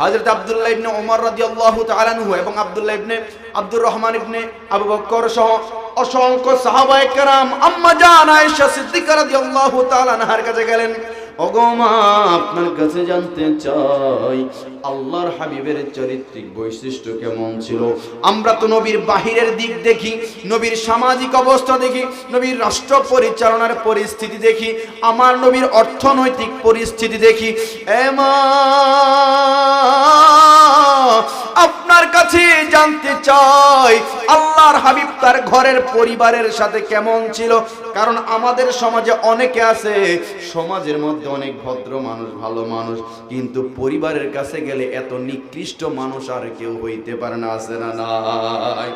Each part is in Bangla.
হযরত আব্দুল্লাহ ইবনে ওমর রাদিয়াল্লাহু তাআলা আনহু এবং আবদুল্লাহ ইবনে আব্দুর রহমান ইবনে আবু বকর সহ অসংখ্য সাহাবায়ে কারাম, আম্মা জান আয়েশা সিদ্দিকা রাদিয়াল্লাহু তাআলা আনহার কাছে গেলেন। ওগো মা, আপনার কাছে জানতে চাই, আল্লাহর হাবিবের বৈশিষ্ট্য কেমন ছিল? আমরা তো নবীর বাহিরের দিক দেখি, নবীর সামাজিক অবস্থা দেখি, নবীর রাষ্ট্র পরিচালনার পরিস্থিতি দেখি, আমার নবীর অর্থনৈতিক পরিস্থিতি দেখি। এ মা আপনার কাছে জানতে চাই, আল্লাহর হাবিব তার ঘরের পরিবারের সাথে কেমন ছিল? কারণ আমাদের সমাজে অনেকে আছে, সমাজের মধ্যে অনেক ভদ্র মানুষ, ভালো মানুষ, কিন্তু পরিবারের কাছে গেলে এত নিকৃষ্ট মানুষ আর কেউ হইতে পারে না, আছে না নাই?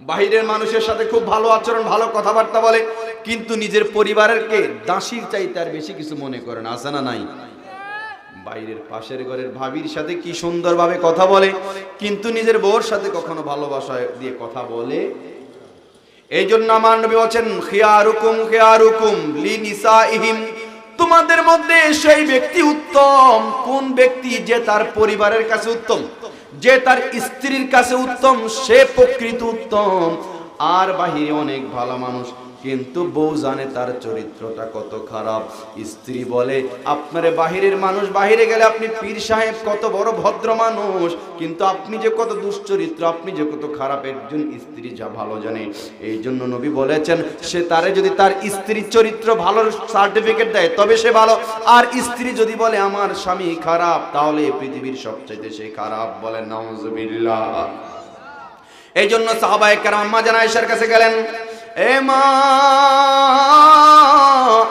বাহিরের মানুষের সাথে খুব ভালো আচরণ, ভালো কথাবার্তা বলে, কিন্তু নিজের পরিবারের কে দাসীর চাইতে আর বেশি কিছু মনে করেন আছে না নাই? বাইরের পাশের ঘরের ভাবির সাথে কি সুন্দরভাবে কথা বলে, কিন্তু নিজের বউর সাথে কখনো ভালোবাসা দিয়ে কথা বলে? এই জন্য আমার নবী বলছেন, খিয়ারুকুম খিয়ারুকুম লি নিসাইহিম। তোমাদের মধ্যে সেই ব্যক্তি উত্তম। কোন ব্যক্তি যে তার পরিবারের কাছে উত্তম, যে তার স্ত্রীর কাছে উত্তম, সে প্রকৃত উত্তম। আর বাহিরে অনেক ভালো মানুষ কিন্তু বউ জানে তার চরিত্রটা কত খারাপ। স্ত্রী বলে, আপনার বাহিরের মানুষ, বাহিরে গেলে আপনি পীর সাহেব, কত বড় ভদ্র মানুষ। কিন্তু আপনি যে কত দুশ্চরিত্র, আপনি যে কত খারাপ, একজন স্ত্রী যা ভালো জানে। এই জন্য নবী বলেছেন, সে তারে যদি তার স্ত্রীর চরিত্র ভালো সার্টিফিকেট দেয়, তবে সে ভালো। আর স্ত্রী যদি বলে, আমার স্বামী খারাপ, তাহলে পৃথিবীর সবচাইতে সে খারাপ বলেন নাউজুবিল্লাহ। এই জন্য সাহাবায়ে কেরাম আম্মা জান আয়েশার কাছে গেলেন।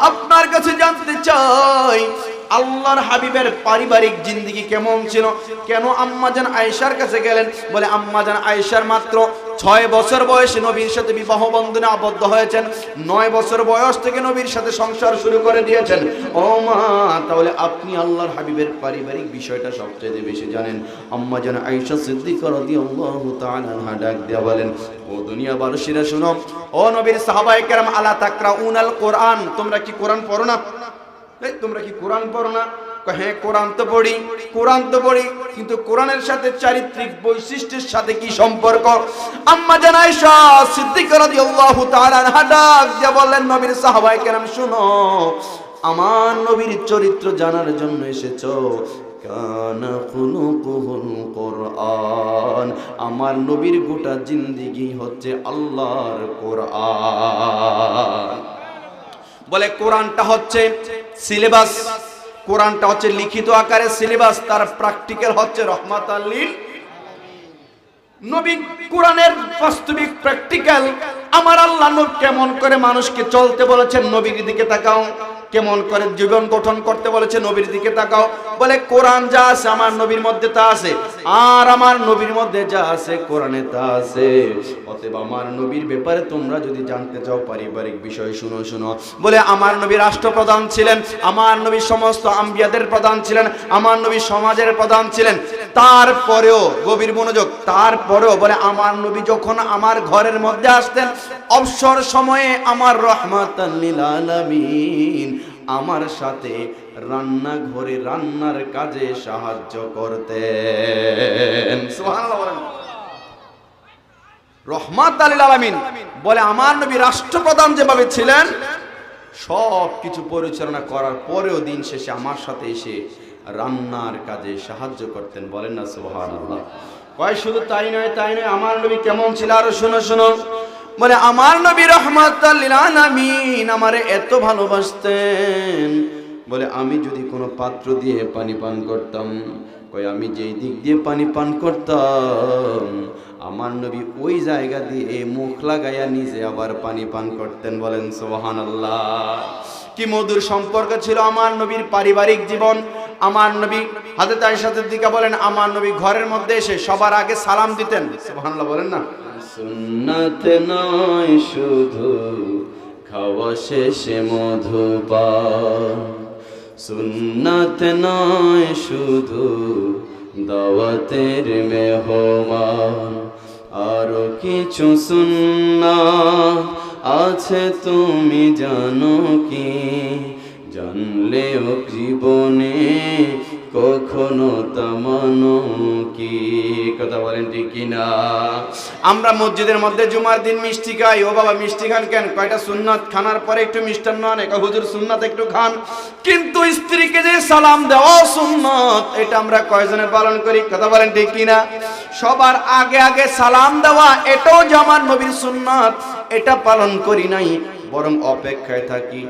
আপনার কাছে জানতে চাই, আল্লাহর হাবিবের পারিবারিক জিন্দগি কেমন ছিল? কেন আম্মাজান আয়েশার কাছে গেলেন? বলে আম্মাজান আয়েশার মাত্র ছয় বছর বয়সে নবীর সাথে বিবাহ বন্ধনে আবদ্ধ হয়েছেন। নয় বছর বয়স থেকে নবীর সাথে সংসার শুরু করে দিয়েছেন। ও মা, তাহলে আপনি আল্লাহর হাবিবের পারিবারিক বিষয়টা সবচেয়ে বেশি জানেন। আম্মাজান আয়েশা সিদ্দিকা রাদিয়াল্লাহু তাআলা ডাক দিয়া বলেন, ও দুনিয়া বারসিরা শুনো, ও নবীর সাহাবায়ে কেরাম, আলা তাকরা উনাল কোরআন, তোমরা কি কোরআন পড়ো না? তোমরা কি কোরআন পড়ো না? হ্যাঁ কোরআন তো পড়ি, কোরআন তো পড়ি, কিন্তু কোরআনের সাথে চারিত্রিক বৈশিষ্ট্যের সাথে কি সম্পর্ক? আম্মা জান আয়েশা সিদ্দিকা রাদিয়াল্লাহু তাআলা ডাক দিয়ে বললেন, নবীর সাহাবায়ে কেরাম, শুনো, আমার নবীর চরিত্র জানার জন্য এসেছ। কানা খুলুকুহুল কোরআন, আমার নবীর গোটা জিন্দিগি হচ্ছে আল্লাহর কোরআন। বলে, কোরআনটা হচ্ছে সিলেবাস কোরআনটা হচ্ছে লিখিত আকারে সিলেবাস, তার প্র্যাকটিক্যাল হচ্ছে রহমাত আল্লিল নবী কোরআনের বাস্তবিক প্র্যাকটিক্যাল, আমার আল্লাহ কেমন করে মানুষকে চলতে বলেছেন, নবীর দিকে তাকাও। কেমন করে জীবন গঠন করতে বলেছে নবীর দিকে তাকাও। বলে, কোরআন যা আছে আমার নবীর মধ্যে তা আছে, আর আমার নবীর মধ্যে যা আছে কোরআনে তা আছে। অতএব আমার নবীর ব্যাপারে তোমরা যদি জানতে চাও, পারিবারিক বিষয় শুনো শুনো। বলে, আমার নবী রাষ্ট্রপ্রধান ছিলেন, আমার নবী সমস্ত আম্বিয়াদের প্রধান ছিলেন, আমার নবী সমাজের প্রধান ছিলেন। তারপরেও, গভীর মনোযোগ, তারপরেও, বলে, আমার নবী যখন আমার ঘরের মধ্যে আসতেন, অবসর সময়ে আমার রহমাতাল্লিল আলামিন আমার সাথে রান্নাঘরে রান্নার কাজে সাহায্য করতেন। রহমাত আলীল আলামিন। বলে আমার নবী রাষ্ট্রপ্রধান যেভাবে ছিলেন সব কিছু পরিচালনা করার পরেও দিন শেষে আমার সাথে এসে রান্নার কাজে সাহায্য করতেন। বলেন না সুবহান আল্লাহ কয় শুধু তাই নয় তাই নয়, আমার নবী কেমন ছিল? আরও শোনো শোনো। বলে, আমার নবী রহমাত আলামিন আমারে এত ভালোবাসতেন। বলে, আমি যদি কোনো পাত্র দিয়ে পানি পান করতাম কই আমি যেই দিক দিয়ে পানি পান করতাম, আমার নবী ওই জায়গা দিয়ে মুখ লাগাইয়া নিজে আবার পানি পান করতেন। বলেন সোহান আল্লাহ কি মধুর সম্পর্ক ছিল আমার নবীর পারিবারিক জীবন। আমার নবী হাজরত সাথে দিকে বলেন, আমার নবী ঘরের মধ্যে এসে সবার আগে সালাম দিতেন। সুবহানাল্লাহ বলেন না? সুন্নাত নয়, শুধু খাওয়া শেষে মধুপান। সুন্নাত নয়, শুধু দাওয়াতের মেহমান। আরও কিছু সুন্নাত আছে, তুমি জানো কি? জানলেও জীবনে কখনো তামানো কি? কথা বলেন ঠিক কিনা? আমরা মসজিদের মধ্যে জুমার দিন মিষ্টি খাই। ও বাবা, মিষ্টি খান কেন? কয়টা সুন্নাত? খানার পরে একটু মিষ্টান্ন আনে। কয়, হুজুর, সুন্নাত একটু খান। কিন্তু স্ত্রীকে যে সালাম দেওয়া সুন্নত, এটা আমরা কয়জনে পালন করি? কথা বলেন ঠিক কিনা? সবার আগে আগে সালাম দেওয়া, এটাও আমার নবীর সুন্নাত। এটা পালন করি নাই, বরং অপেক্ষায় থাকি।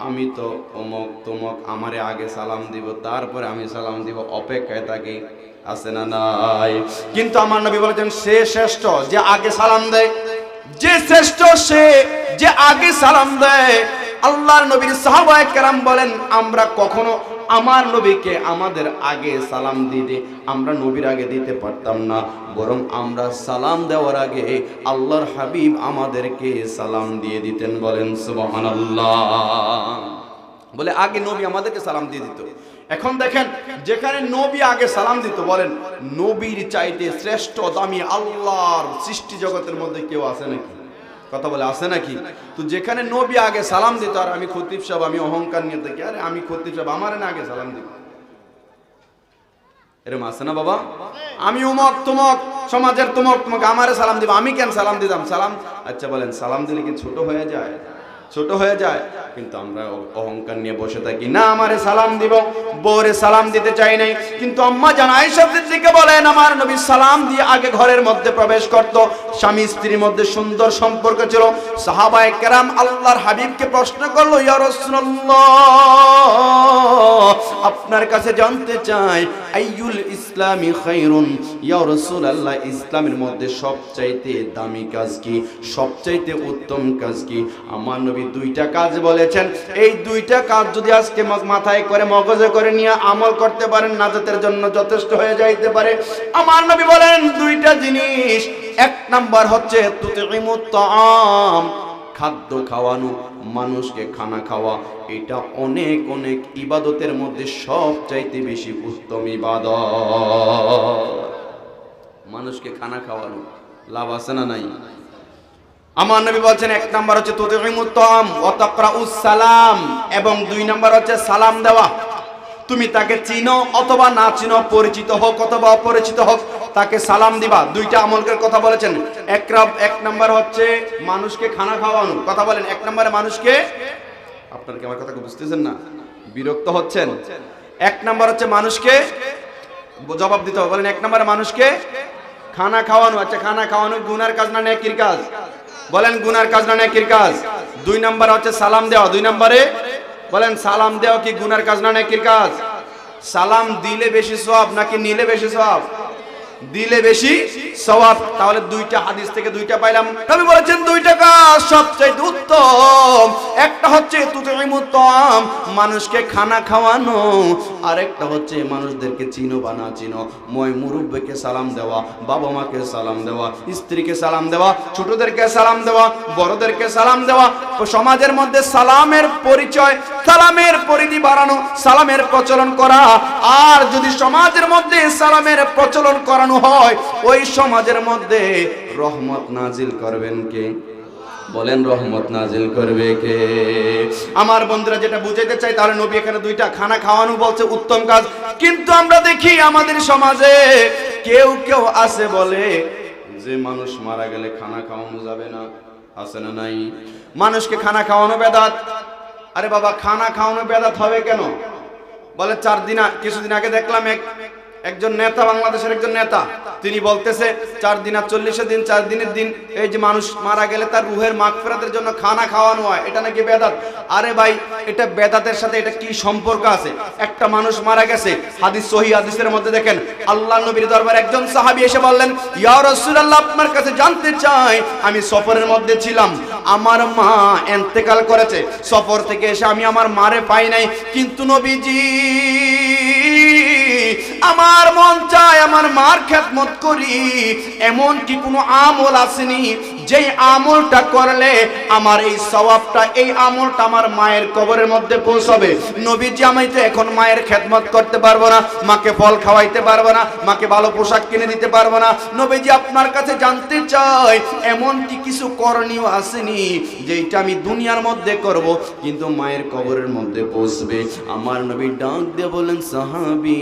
আমি তো অমক তমক আমারে আগে সালাম দিব, তারপরে আমি সালাম দিব, অপেক্ষায় থাকি, আছে না নাই? কিন্তু আমার নবী বলেছেন, সে শ্রেষ্ঠ যে আগে সালাম দেয় যে শ্রেষ্ঠ সে, যে আগে সালাম দেয়, আল্লাহর নবীর সাহাবায়ে কেরাম বলেন, আমরা কখনো আমার নবীকে আমাদের আগে সালাম দিতে, আমরা নবীর আগে দিতে পারতাম না। বরং আমরা সালাম দেওয়ার আগে আল্লাহর হাবিব আমাদেরকে সালাম দিয়ে দিতেন বলেন, সুবহানাল্লাহ। বলে, আগে নবী আমাদেরকে সালাম দিয়ে দিত। এখন দেখেন, যেখানে নবী আগে সালাম দিত, বলেন, নবীর চাইতে শ্রেষ্ঠ, দামি আল্লাহর সৃষ্টি জগতের মধ্যে কেউ আছে নাকি? কথা বলে আছে নাকি? তো যেখানে নবী আগে সালাম দিত, আর আমি খতিব সাহেব, আমি অহংকার নিয়ে থাকি আরে আমি খতিব সাহেব, আমার না আগে সালাম দিব। এরকম আছে না বাবা? আমি উমক, তুমক, সমাজের তুমক তুমক, আমারে সালাম দিব, আমি কেন সালাম দিতাম? সালাম আচ্ছা বলেন, সালাম দিলে কি ছোট হয়ে যায়? ছোট হয়ে যায়, কিন্তু আমরা অহংকার নিয়ে বসে থাকি। না, আমারে সালাম দিব, বউরে সালাম দিতে চাই নাই, কিন্তু আম্মা জান আয়েশা সিদ্দিকা বলেন, আমার নবী সালাম দিয়ে আগে ঘরের মধ্যে প্রবেশ করত। স্বামী স্ত্রীর মধ্যে সুন্দর সম্পর্ক ছিল। সাহাবায়ে কেরাম আল্লাহর হাবিবকে প্রশ্ন করল, ইয়া রাসূলুল্লাহ, আপনার কাছে জানতে চাই আইয়ুল ইসলামি খায়রুন ইয়া রাসূলুল্লাহ, ইসলামের মধ্যে সবচাইতে দামি কাজ কি? সবচাইতে উত্তম কাজ কি? আমার নবী দুইটা কাজ বলেছেন। এই দুইটা কাজ যদি আজকে মাথায় করে, মগজে করে নিয়ে আমল করতে পারেন, নাজাতের জন্য যথেষ্ট হয়ে যাইতে পারে। আমার নবী বলেন দুইটা জিনিস। এক নাম্বার হচ্ছে তুতিমুত খাদ্য খাওয়ানো, মানুষকে খানা খাওয়া, এটা অনেক অনেক ইবাদতের মধ্যে সবচাইতে বেশি উত্তম ইবাদত। মানুষকে খানা খাওয়ানো, লাভ আছে না নাই? আমার নবী বলছেন, এক নাম্বার হচ্ছে সালাম, এবং দুই নাম্বার হচ্ছে সালাম দেওয়া। তুমি তাকে চিনো অথবা না চিনো, পরিচিত হোক অথবা অপরিচিত হোক তাকে সালাম দিবা। দুইটা আমলকের কথা বলেছেন। এক রাব- এক নাম্বার হচ্ছে মানুষকে খানা খাওয়ানো। কথা বলেন, এক নম্বরে মানুষকে আপনার কি আমার কথা বুঝতেছেন না? বিরক্ত হচ্ছেন? এক নাম্বার হচ্ছে মানুষকে জবাব দিতে হবে। বলেন, এক নম্বরে মানুষকে খানা খাওয়ানো। আচ্ছা খানা খাওয়ানো গুনার কাজ না নেকির কাজ? বলেন, গুনার কাজ না নেকির কাজ? দুই নম্বরে হচ্ছে সালাম দেওয়া। দুই নম্বরে বলেন, সালাম দেওয়া কি গুনার কাজ না নেকির কাজ? সালাম দিলে বেশি সওয়াব নাকি নিলে বেশি সওয়াব? দিলে বেশি সওয়াব, তাহলে দুইটা হাদিস থেকে দুইটা পাইলাম। নবী বলেছেন, দুইটা কাজ সবচেয়ে উত্তম। একটা হচ্ছে মানুষকে খানা খাওয়ানো। আর একটা হচ্ছে মানুষদেরকে চিনো বা না চিনো। মই মুরব্বীকে সালাম দেওয়া, বাবা মাকে সালাম দেওয়া, স্ত্রীকে সালাম দেওয়া, ছোটদেরকে সালাম দেওয়া, বড়দেরকে সালাম দেওয়া, সমাজের মধ্যে সালামের পরিচয়, সালামের পরিধি বাড়ানো, সালামের প্রচলন করা। আর যদি সমাজের মধ্যে সালামের প্রচলন করানো হয়, ওই সমাজের মধ্যে রহমত নাজিল করবেন কে? বলেন রহমত নাজিল করবে কে? আমার বন্ধুরা যেটা বুঝাইতে চাই, তাহলে নবী এখানে দুইটা খানা খাওয়ানো বলছে, উত্তম কাজ। কিন্তু আমরা দেখি আমাদের সমাজে কেউ কেউ আছে বলে যে মানুষ মারা গেলে খানা খাওয়ানো যাবে না, আছে না নাই? মানুষকে খানা খাওয়ানো বেদাত। আরে বাবা, খানা খাওয়ানো বেদাত হবে কেন? বলে চার দিন কিছুদিন আগে দেখলাম এক একজন নেতা, বাংলাদেশের একজন নেতা। তিনি বলতেছে, চার দিন আর চল্লিশের দিন, চার দিনের দিন এই যে মানুষ মারা গেলে তার রুহের মাগফিরাতের জন্য খানা খাওয়ানো হয়, এটা নাকি বেদাত? আরে ভাই, এটা বেদাতের সাথে এটা কি সম্পর্ক আছে? একটা মানুষ মারা গেছে, হাদিস সহি হাদিসের মধ্যে দেখেন, আল্লাহ নবীর দরবারে একজন সাহাবি এসে বললেন, ইয়া আপনার কাছে জানতে চাই, আমি সফরের মধ্যে ছিলাম, আমার মা এন্তেকাল করেছে, সফর থেকে এসে আমি আমার মারে পাই নাই, কিন্তু নবীজি আমার মন চায় আমার মার খেদমত করি। এমন কি কোনো আমল আসেনি যেই আমলটা করলে আমার এই সওয়াবটা, এই আমলটা আমার মায়ের কবরের মধ্যে পৌঁছাবে। নবীজি আমি তো এখন মায়ের খেদমত করতে পারব না, মাকে ফল খাওয়াইতে পারব না, মাকে ভালো পোশাক কিনে দিতে পারব না। নবীজি আপনার কাছে জানতে চাই এমন কি কিছু করণীয় আসেনি যেটা আমি দুনিয়ার মধ্যে করব, কিন্তু মায়ের কবরের মধ্যে পৌঁছবে। আমার নবী ডাক দিয়ে বলেন সাহাবি,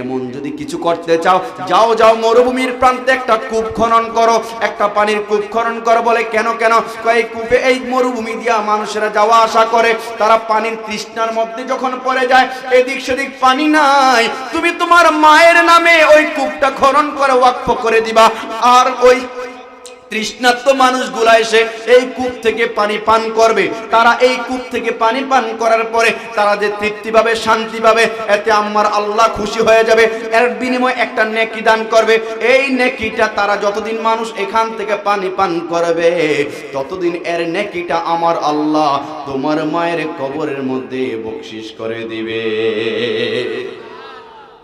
এমন যদি কিছু করতে চাও, যাও যাও, মরুভূমির প্রান্তে একটা কূপ খনন করো, একটা পানির কূপ খনন করো বলে, কেন কেন? এই কূপে এই মরুভূমি দিয়া মানুষেরা যাওয়া আসা করে। তারা পানির তৃষ্ণার মধ্যে যখন পড়ে যায়, এদিক সেদিক পানি নাই। তুমি তোমার মায়ের নামে ওই কূপটা খনন করে ওয়াকফ করে দিবা। আর ওই তৃষ্ণার্ত মানুষগুলা এসে এই কূপ থেকে পানি পান করবে। তারা এই কূপ থেকে পানি পান করার পরে তারা যে তৃপ্তি পাবে, শান্তি পাবে, এতে আমার আল্লাহ খুশি হয়ে যাবে। এর বিনিময়ে একটা নেকি দান করবে। এই নেকিটা তারা যতদিন মানুষ এখান থেকে পানি পান করবে, ততদিন এর নেকিটা আমার আল্লাহ তোমার মায়ের কবরের মধ্যে বকশিস করে দিবে।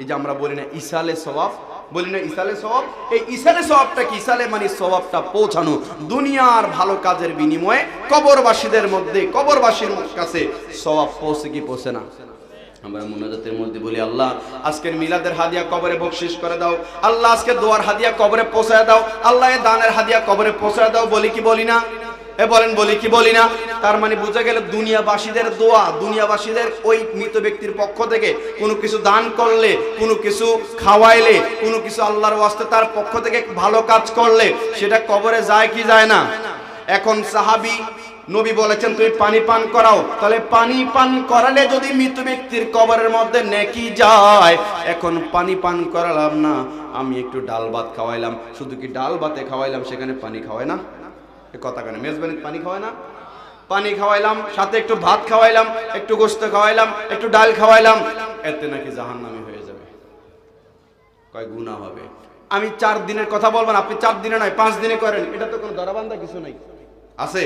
এই যে আমরা বলি না ইসালে সওয়াব বলি না, ইসালে সওয়াব? এই ইসালে সওয়াবটা কি? ইসালে মানে সওয়াবটা পৌঁছানো। দুনিয়ার ভালো কাজের বিনিময়ে কবরবাসীদের মধ্যে, কবরবাসীর কাছে সওয়াব পৌঁছে কি পৌঁছে না? আমরা মোনাজাতের মধ্যে বলি, আল্লাহ, আজকের মিলাদের হাদিয়া কবরে বকশিস করে দাও। আল্লাহ, আজকে দোয়ার হাদিয়া কবরে পৌঁছায় দাও। আল্লাহ দানের হাদিয়া কবরে পৌঁছায় দাও বলি কি বলি না? এ বলেন, বলি কি বলি না? তার মানে বোঝা গেল দুনিয়াবাসীদের দোয়া, দুনিয়াবাসীদের ওই মৃত ব্যক্তির পক্ষ থেকে কোনো কিছু দান করলে, কোনো কিছু খাওয়াইলে, কোনো কিছু আল্লাহর ওয়াস্তে তার পক্ষ থেকে ভালো কাজ করলে, সেটা কবরে যায় কি যায় না? এখন সাহাবি নবী বলেছেন, তুমি পানি পান করাও। তাহলে পানি পান করালে যদি মৃত ব্যক্তির কবরের মধ্যে নেকি যায়, এখন পানি পান করালাম না, আমি একটু ডাল ভাত খাওয়াইলাম। শুধু কি ডাল ভাতে খাওয়াইলাম, সেখানে পানি খাওয়াই না? কথা কেন? মেজবানি পানি খাওয়ায় না? পানি খাওয়াইলাম, সাথে একটু ভাত খাওয়াইলাম, একটু গোস্ত খাওয়াইলাম, একটু ডাল খাওয়াইলাম, এতে নাকি জাহান্নামি হয়ে যাবে। কয় গুণা হবে। আমি চার দিনের কথা বলবেন আপনি চার দিনে নয়, পাঁচ দিনে করেন। এটা তো কোনো দরাবান্ধা কিছু নাই। আছে?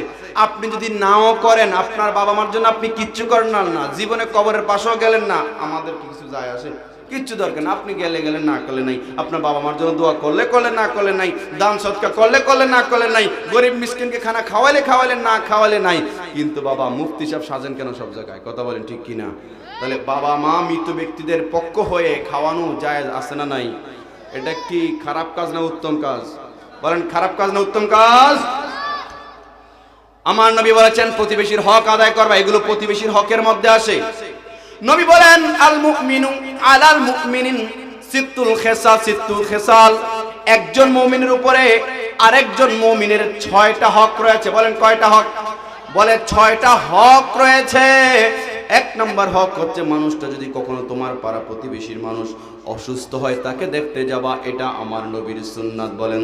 আপনি যদি নাও করেন, আপনার বাবা মার জন্য আপনি কিচ্ছু করেন না জীবনে কবরের পাশেও গেলেন না, আমাদের কিছু যায় আসে? কিচ্ছু দরকার না। আপনি গেলে গেলে না করলে নাই। আপনার বাবা মার জন্য দোয়া করলে করলে না করলে নাই। দান সৎকার করলে করলে না করলে নাই। গরিব মিসকিনকে খানা খাওয়ালে খাওয়ালে না খাওয়ালে নাই। কিন্তু বাবা, মুফতি সাহেব সাজেন কেন সব জায়গায়? কথা বলেন ঠিক কিনা? তাহলে বাবা, মা, মৃত ব্যক্তিদের পক্ষ হয়ে খাওয়ানো যায় আছে না নাই? এটা কি খারাপ কাজ না উত্তম কাজ? বলেন, খারাপ কাজ না উত্তম কাজ? আমার নবী বলেছেন, প্রতিবেশীর হক আদায় করবা। এগুলো প্রতিবেশীর হকের মধ্যে আসে। নবী বলেন আল মুমিনু আলাল মুমিনিন, সিত্তুল খেসাল সিত্তুল খেসাল। একজন মুমিনের উপরে আরেকজন মুমিনের ছয়টা হক রয়েছে। বলেন কয়টা হক? বলে ছয়টা হক রয়েছে। এক নম্বর হক হচ্ছে মানুষটা যদি কখনো তোমার পাড়া প্রতিবেশীর মানুষ অসুস্থ হয় তাকে দেখতে যাবা, এটা আমার নবীর সুন্নাত বলেন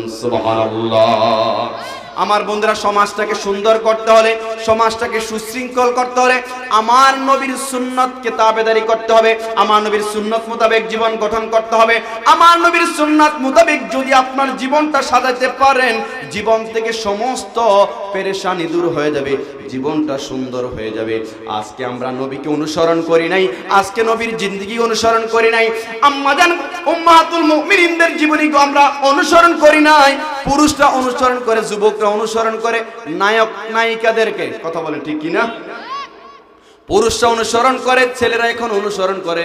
আমার বন্ধুরা, সমাজটাকে সুন্দর করতে হলে, সমাজটাকে সুশৃঙ্খল করতে হলে আমার নবীর সুন্নতকে তাবেদারি করতে হবে, আমার নবীর সুন্নত মোতাবেক জীবন গঠন করতে হবে। আমার নবীর সুন্নত মোতাবেক যদি আপনার জীবনটা সাজাতে পারেন, জীবন থেকে সমস্ত পেরেশানি দূর হয়ে যাবে। জীবনটা সুন্দর হয়ে যাবে। আজকে আমরা নবীকে অনুসরণ করি নাই, আজকে নবীর জিন্দগি অনুসরণ করি নাই। মুমিনিনদের জীবনী আমরা অনুসরণ করি নাই। পুরুষরা অনুসরণ করে, যুবকরা অনুসরণ করে, নায়ক, নায়িকাদেরকে। কথা বলে ঠিক কি না পুরুষরা অনুসরণ করে, ছেলেরা এখন অনুসরণ করে।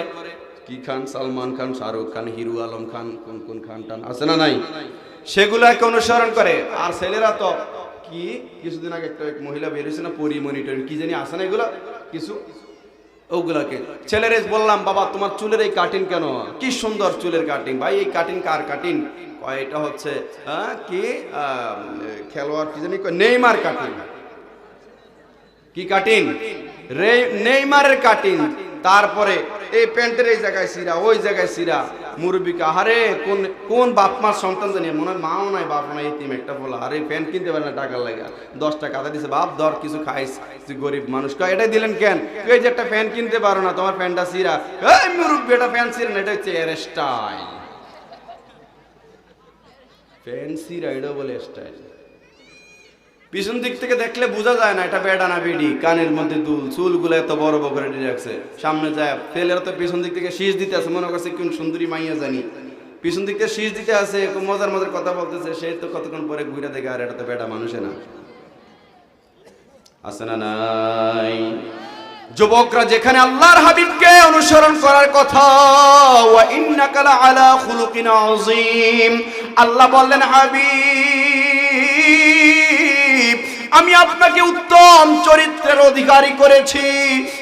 কি খান? সালমান খান, শাহরুখ খান, হিরু আলম খান, কোন কোন খান টান আছে না নাই? সেগুলাকে অনুসরণ করে। আর ছেলেরা তো কি? কিছুদিন আগে একটা এক মহিলা বেরিয়েছে না, পরি মনিটর কি জানি আছে না এগুলো? কিছু? ওগুলাকে। ছেলেরে বললাম, বাবা, তোমার চুলের এই কাটিং কেন? কি সুন্দর চুলের কাটিং ভাই, এই কাটিং কার কাটিং এটা হচ্ছে হ্যাঁ কি খেলোয়াড় কি জানি? নেইমার কাটিং কি কাটিং নেইমারের কাটিং তারপরে, এই প্যান্টের এই জায়গায় সিরা, ওই জায়গায় সিরা। মুরব্বিকে আরে কোন কোন বাপ মার সন্তান জানি? মনে হয় মাও নাই বাপ নাই তিম একটা বলা আরে প্যান্ট কিনতে পারে না টাকা লাগে। দশ টাকা দিছে, বাপ, ধর, কিছু খাইস। গরিব মানুষ। কয়, এটাই দিলেন কেন? এই যে একটা প্যান্ট কিনতে পারো না, তোমার প্যান্টটা সিরা। এই মুরব্বী, এটা প্যান্ট সিরা না, এটা হচ্ছে এর স্টাইল প্যান্ট সিরা এটা বলে স্টাইল পিছন দিক থেকে দেখলে বোঝা যায় না, এটা বেডা না বেডি। কানের মধ্যে দুল, চুলগুলো এত বড় বড় করে রাখছে। সামনে যায় ছেলেরা তো পিছন দিক থেকে শীষ দিতে আছে, মনে করছে কোন সুন্দরী মাইয়া জানি। পিছন দিক থেকে শীষ দিতে আছে মজার মজার কথা বলতেছে, সে তো কতক্ষণ পরে ঘুরে দেখে, আর এটা তো বেটা মানুষে না। আছে না নাই? যুবকরা, যেখানে আল্লাহর হাবিবকে অনুসরণ করার কথা, ওয়া ইন্নাকা আলা খুলুকিন আযীম। আল্লাহ বললেন, হাবিব আমি আপনাকে উত্তম চরিত্রের অধিকারী করেছি।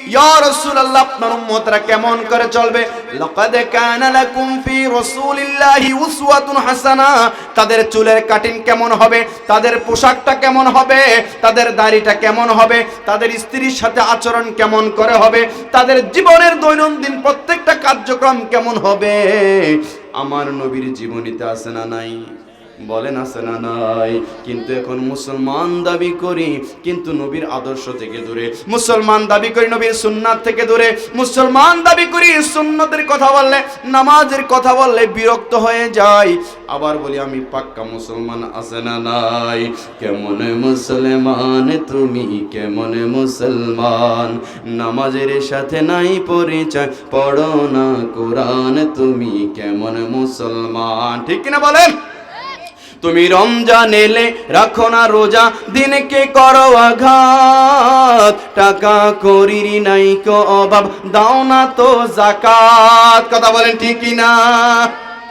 ইয়া রাসূলুল্লাহ, আপনার উম্মতরা কেমন করে চলবে? লাকাদ কানা লাকুম ফি রাসূলিল্লাহি উসওয়াতুন হাসানা। তাদের চুলের কাটিং কেমন হবে? তাদের পোশাকটা কেমন হবে? তাদের দাড়িটা কেমন হবে? তাদের স্ত্রীর সাথে আচরণ কেমন করে হবে? তাদের জীবনের দৈনন্দিন প্রত্যেকটা কার্যক্রম কেমন হবে? আমার নবীর জীবনীতে আছে না নাই? বলেন আছে না নাই। কিন্তু এখন মুসলমান দাবি করি, কিন্তু নবীর আদর্শ থেকে দূরে। মুসলমান দাবি করি নবীর সুন্নাত থেকে দূরে। মুসলমান দাবি করি সুন্নতের কথা বললে, নামাজের কথা বললে বিরক্ত হয়ে যাই। আবার বলি, আমি পাক্কা মুসলমান, আছে না নাই? কেমন মুসলমান তুমি? কেমন মুসলমান? নামাজের সাথে নাই পরিচয়, পড়ো না কোরআন তুমি। কেমন মুসলমান? ঠিক কিনা বলেন? তুমি রমজান এলে রাখো না রোজা, দিনকে করো আঘাত। টাকা করির নাই কো অভাব, দাও না তো জাকাত কথা বলেন ঠিকই না?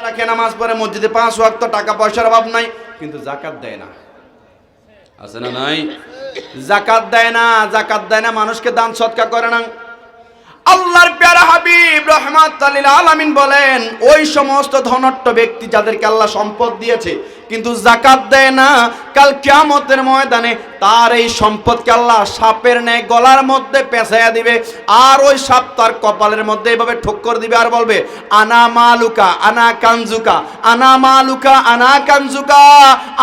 রাখে নামাজ পড়ে মসজিদে পাঁচ ওয়াক্ত, টাকা পয়সার অভাব নাই, কিন্তু জাকাত দেয় না। আছে না নাই? জাকাত দেয় না জাকাত দেয় না, মানুষকে দান সৎকা করে না। আল্লাহর প্যারা হাবিব রহমাত আলামিন বলেন, ওই সমস্ত ধনট্ট ব্যক্তি যাদেরকে আল্লাহ সম্পদ দিয়েছে কিন্তু জাকাত দেয় না। কাল কিয়ামতের ময়দানে তার এই সম্পদকে আল্লাহ সাপের ন্যায় গলার মধ্যে পেঁচাইয়া দিবে আর ওই সাপ তার কপালের মধ্যে এভাবে ঠক্কর দিবে আর বলবে, আনা মালুকা, আনা কানজুকা, আনা মালুকা, আনা কানজুকা,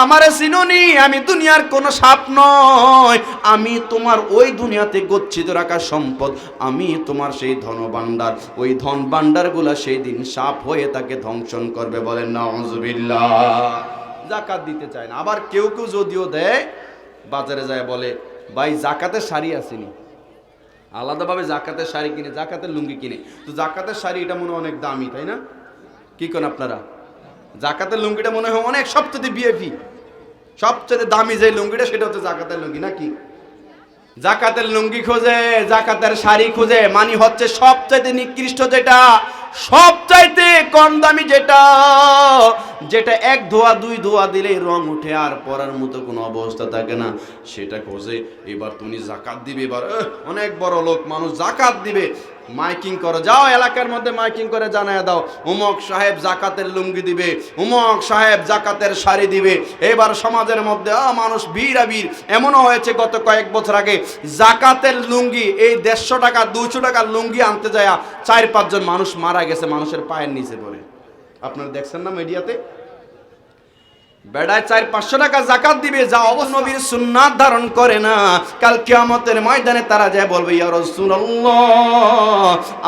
আমারে চিনুনি, আমি দুনিয়ার কোনো সাপ নয় আমি তোমার ওই দুনিয়াতে গচ্ছিত রাখা সম্পদ, আমি তোমার সেই ধন ভাণ্ডার। ওই ধন ভাণ্ডারগুলা সেই দিন সাপ হয়ে তাকে ধ্বংসন করবে বলেন না জাকাত দিতে চায় না। আবার কেউ কেউ যদিও দেয়, বাজারে যায় বলে, ভাই জাকাতের শাড়ি আসেনি। আলাদাভাবে জাকাতের শাড়ি কিনে, জাকাতের লুঙ্গি কিনে। তো জাকাতের শাড়ি, এটা মনে অনেক দামি, তাই না? কি করেন আপনারা? জাকাতের লুঙ্গিটা মনে হয় অনেক সবচেয়ে বিএপি সবচেয়ে দামি যে লুঙ্গিটা, সেটা হচ্ছে জাকাতের লুঙ্গি, নাকি? জাকাতের লুঙ্গি খোঁজে, জাকাতের শাড়ি খোঁজে, মানি হচ্ছে সবচাইতে নিকৃষ্ট যেটা, সবচাইতে কম দামি যেটা যেটা এক ধোয়া, দুই ধোয়া দিলেই রং উঠে আর পরার মতো কোনো অবস্থা থাকে না। সেটা খোঁজে, এবার তুমি জাকাত দিবে, এবার অনেক বড় লোক মানুষ জাকাত দিবে। মাইকিং করো, যাও এলাকার মধ্যে মাইকিং করে জানায় দাও। উমক সাহেব জাকাতের লুঙ্গি দিবে, উমক সাহেব জাকাতের শাড়ি দিবে। এবার সমাজের মধ্যে মানুষ বীরা বীর এমনও হয়েছে গত কয়েক বছর আগে, জাকাতের লুঙ্গি, এই দেড়শো টাকা দুশো টাকার লুঙ্গি আনতে যায় চার পাঁচজন মানুষ মারা গেছে, মানুষের পায়ের নিচে পড়ে। আপনারা দেখছেন না মিডিয়াতে? বেড়ায় চার, পাঁচশো টাকা জাকাত দিবে, যা অবশ্য সুন্নাত ধারণ করে না। কাল কিয়ামতের ময়দানে তারা যায় বলবে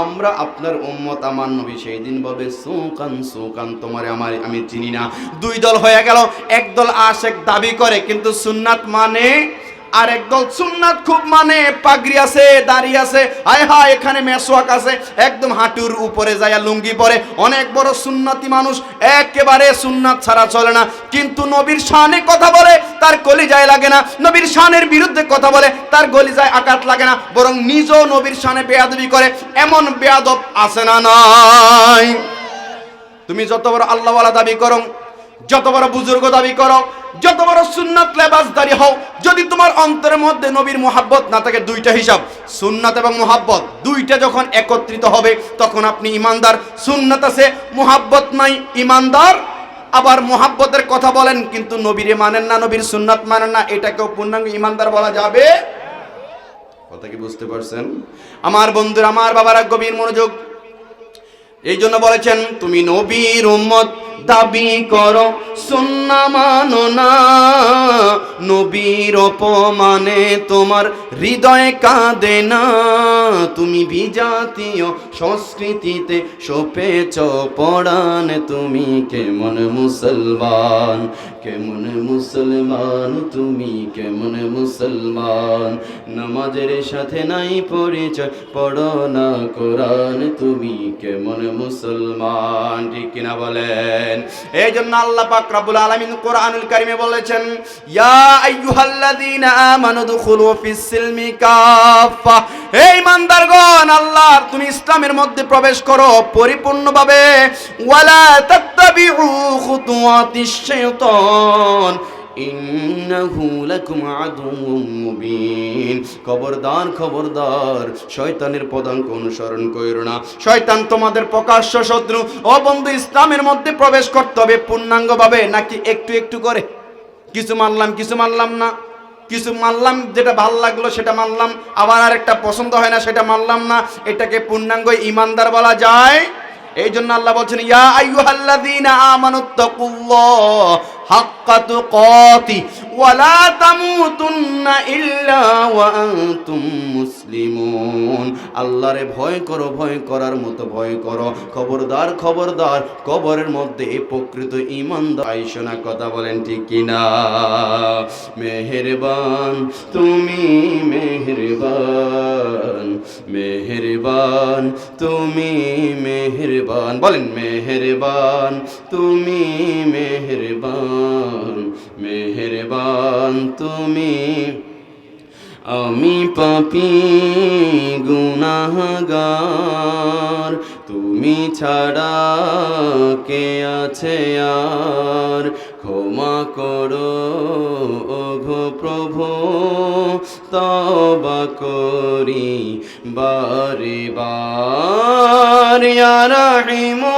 আমরা আপনার উম্মত, আমার নবী সেই দিন বলবে, সুকান সুকান, তোমারে আমার আমি চিনি না। দুই দল হয়ে গেল, এক দল আশেক দাবি করে, কিন্তু সুন্নাত মানে আর একদল সুন্নাত খুব মানে পাগড়ি আছে, দাড়ি আছে, হায় হায়, এখানে মেসওয়াক আছে, একদম হাঁটুর উপরে যায় লুঙ্গি পরে। অনেক বড় সুন্নাতি মানুষ, একেবারে সুন্নাত ছাড়া চলে না। কিন্তু নবীর শানে কথা বলে, তার কলি যায় লাগে না। নবীর শানের বিরুদ্ধে কথা বলে, তার গলি যায় আঘাত লাগে না। বরং নিজেও নবীর শানে বেয়াদবি করে, এমন বেয়াদব আছে না নাই। তুমি যত বড় আল্লাহওয়ালা দাবি করো যত বড় বুজুর্গ দাবি করো, যত বড় সুন্নাত লেবাসদারি হও, যদি তোমার অন্তরের মধ্যে নবীর মোহাব্বত না থাকে, দুইটা হিসাব, সুন্নাত এবং মোহাব্বত। দুইটা যখন একত্রিত হবে, তখন আপনি ইমানদার। সুন্নাত আছে, মোহাব্বত নাই, ইমানদার। আবার মোহাব্বতের কথা বলেন, কিন্তু নবীরে মানেন না, নবীর সুন্নাত মানেন না এটাকেও পূর্ণাঙ্গ ইমানদার বলা যাবে? কথা কি বুঝতে পারছেন? আমার বন্ধুরা, আমার বাবারা গভীর মনোযোগ। এই জন্য বলেছেন, তুমি নবীর উম্মত দাবি করো, সুন্না মানো না। নবীর অপমানে তোমার হৃদয় কাঁদে না। তুমি বিজাতীয় সংস্কৃতিতে সপেছ পড়ান তুমি কেমন মুসলমান কেমন মুসলমান? তুমি কেমন মুসলমান? নামাজের সাথে নাই পরিচয়, পড়ো না কোরআন। তুমি কেমন মুসলমান, ঠিক কিনা বলে দেন এই জন্য আল্লাহ পাক রাব্বুল আলামিন কোরআনুল কারিমে বলেছেন, ইয়া আইয়ুহাল্লাযীনা আমানু দুখুলু ফিস সিলমি কাফা হে ইমানদারগণ আল্লাহ, তুমি ইসলামের মধ্যে প্রবেশ করো পরিপূর্ণভাবে। ওয়ালা তাত্তাবিউ খুতুওয়াতিশ শাইতান। খবরদার খবরদার, শয়তানের পদাঙ্ক অনুসরণ কইরো না। শয়তান তোমাদের প্রকাশ্য শত্রু ও বন্ধু ইসলামের মধ্যে প্রবেশ করতে হবে পূর্ণাঙ্গভাবে, নাকি একটু একটু করে? কিছু মানলাম কিছু মানলাম না। কিছু মানলাম, যেটা ভালো লাগল সেটা মানলাম। আবার আরেকটা পছন্দ হয় না সেটা মানলাম না। এটাকে পূর্ণাঙ্গ ইমানদার বলা যায়। এই জন্য আল্লাহ বলছেন, ইয়া আইয়ুহাল্লাযীনা আমানুত্তাকুল্লাহ হাক্কা তুকাতি ওয়ালা তামুতুন্না ইল্লা ওয়া আনতুম মুসলিমুন। আল্লাহরে ভয় করো, ভয় করার মতো ভয় করো। খবরদার খবরদার, কবরের মধ্যে প্রকৃত ইমানদার আইসো কথা বলেন ঠিক কিনা? মেহেরবান, তুমি মেহেরবান মেহেরবান, তুমি মেহেরবান। বলেন, মেহেরবান, তুমি মেহেরবান। মেহেরবান তুমি। আমি পাপি গুনাহগার, তুমি ছাড়া কে আছে আর? ক্ষমা করো ওঘো প্রভু তবা করি। বারে বার রাহিমু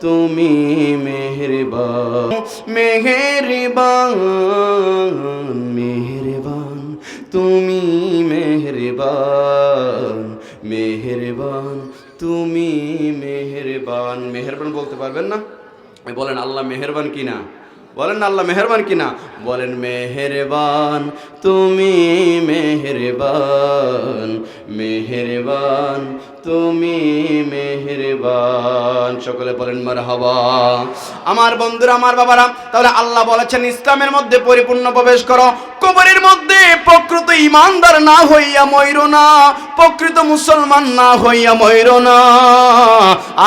তুমি মেহেরবান মেহেরবান মেহেরবান। তুমি মেহেরবান মেহেরবান। তুমি মেহেরবান। মেহেরবান বলতে পারবেন না? বলেন আল্লাহ মেহেরবান কিনা? বলেন আল্লাহ মেহেরবান কিনা? বলেন মেহেরবান। তুমি মেহেরবান মেহেরবান। তুমি মেহেরবান। সকলে বলেন মারহাবা। আমার বন্ধুরা, আমার বাবারা, তাহলে আল্লাহ বলেছেন, ইসলামের মধ্যে পরিপূর্ণ প্রবেশ করো। কবরের মধ্যে প্রকৃত ইমানদার না হইয়া ময়ূর না। প্রকৃত মুসলমান না হইয়া ময়ূর না।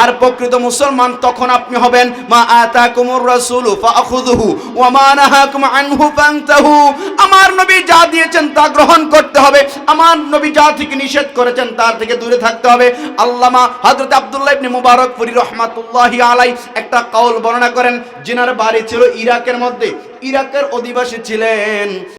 আর প্রকৃত মুসলমান তখন আপনি হবেন, মা আতা কুমুর রাসূল ফাখুযুহু ওয়া মা নাহাকুম আনহু আমার নবী যা দিয়েছেন তা গ্রহণ করতে হবে। আমার নবী যা থেকে নিষেধ করেছেন তার থেকে দূরে থাকতে হবে। আল্লামা হজরত আবদুল্লাহ ইবনে পুরি রহমাতুল্লাহি আলাই একটা কাউল বর্ণনা করেন যিনার বাড়ি ছিল ইরাকের মধ্যে। ইরাকের অধিবাসী ছিলেন।